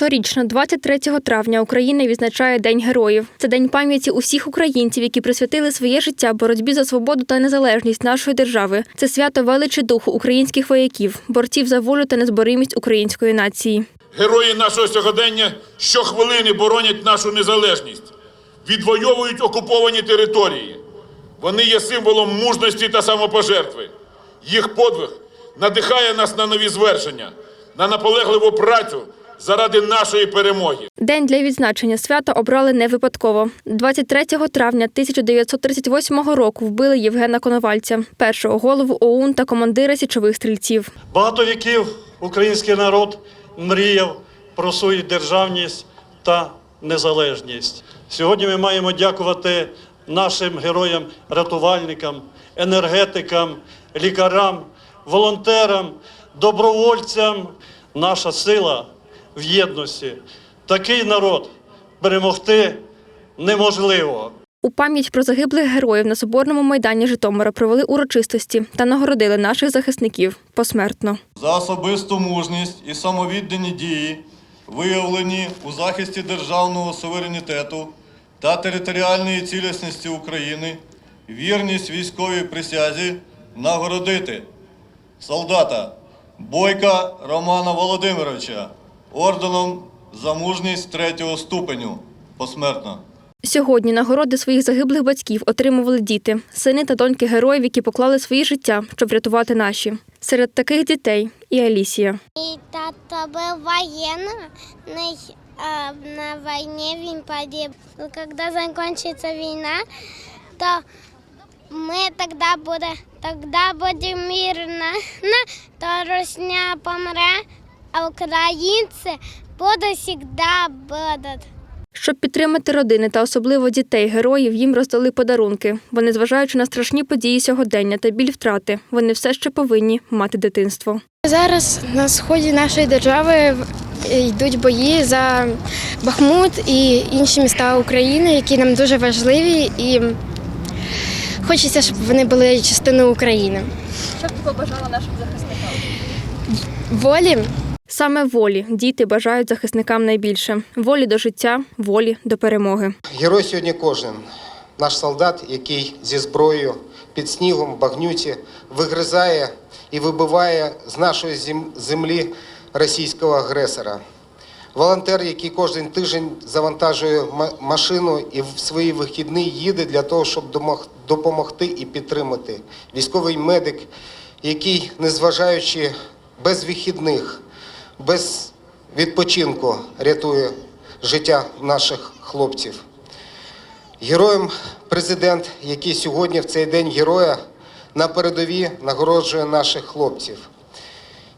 Щорічно, 23 травня, Україна відзначає День героїв. Це день пам'яті усіх українців, які присвятили своє життя боротьбі за свободу та незалежність нашої держави. Це свято величі духу українських вояків, борців за волю та незборимість української нації. Герої нашого сьогодення щохвилини боронять нашу незалежність, відвоюють окуповані території. Вони є символом мужності та самопожертви. Їх подвиг надихає нас на нові звершення, на наполегливу працю заради нашої перемоги. День для відзначення свята обрали не випадково. 23 травня 1938 року вбили Євгена Коновальця, першого голову ОУН та командира січових стрільців. Багато віків український народ мріяв про свою державність та незалежність. Сьогодні ми маємо дякувати нашим героям, рятувальникам, енергетикам, лікарям, волонтерам, добровольцям. Наша сила в єдності. Такий народ перемогти неможливо. У пам'ять про загиблих героїв на соборному майдані Житомира провели урочистості та нагородили наших захисників посмертно. за особисту мужність і самовіддані дії, виявлені у захисті державного суверенітету та територіальної цілісності України, вірність військовій присязі нагородити солдата Бойка Романа Володимировича орденом за мужність третього ступеню посмертно. Сьогодні нагороди своїх загиблих батьків отримували діти, сини та доньки героїв, які поклали свої життя, щоб врятувати наші. Серед таких дітей і Алісія. Мій тато був воєнний, а на війні він погиб. Коли закінчиться війна, то ми тоді буде, тоді буде мирно, то Русня помре, а українці будуть завжди будуть. Щоб підтримати родини та особливо дітей героїв, їм роздали подарунки. Вони, зважаючи на страшні події сьогодення та біль втрати, вони все ще повинні мати дитинство. Зараз на сході нашої держави йдуть бої за Бахмут і інші міста України, які нам дуже важливі, і хочеться, щоб вони були частиною України. Що б ти побажала нашим захисникам? Волі Саме волі діти бажають захисникам найбільше волі до життя, волі до перемоги. Герой сьогодні кожен. Наш солдат, який зі зброєю під снігом, багнюті вигризає і вибиває з нашої землі російського агресора. Волонтер, який кожен тиждень завантажує машину і в свої вихідні їде для того, щоб допомогти і підтримати. Військовий медик, який, незважаючи без вихідних, без відпочинку, рятує життя наших хлопців. Героєм президент, який сьогодні в цей день героя на передові нагороджує наших хлопців.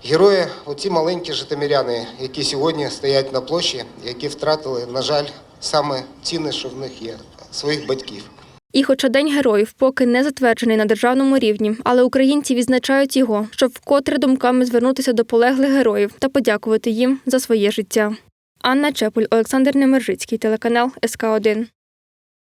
Герої, оці маленькі житомиряни, які сьогодні стоять на площі, які втратили, на жаль, саме цінне, що в них є своїх батьків. І хоча День героїв поки не затверджений на державному рівні, але українці відзначають його, щоб вкотре думками звернутися до полеглих героїв та подякувати їм за своє життя. Анна Чепуль, Олександр Немержицький, телеканал СК 1